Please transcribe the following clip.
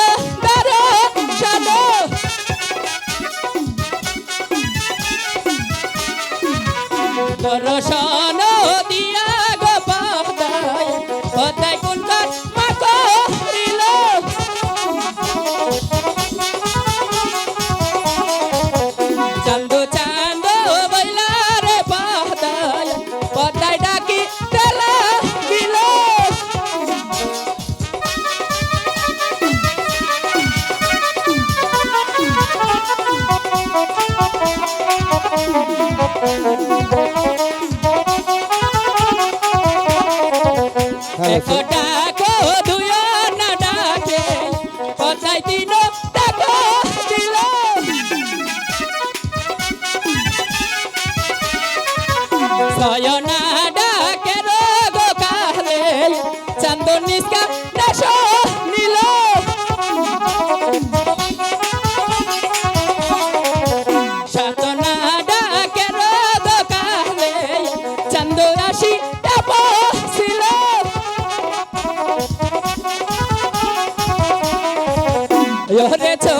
দিল দারো সাদো দর্শন দিয়া গো পদ্মায় এক ডাকো দুয় না ডাকে পদ্মায় দিন ডাকো আসি তাপসিল Yohre chol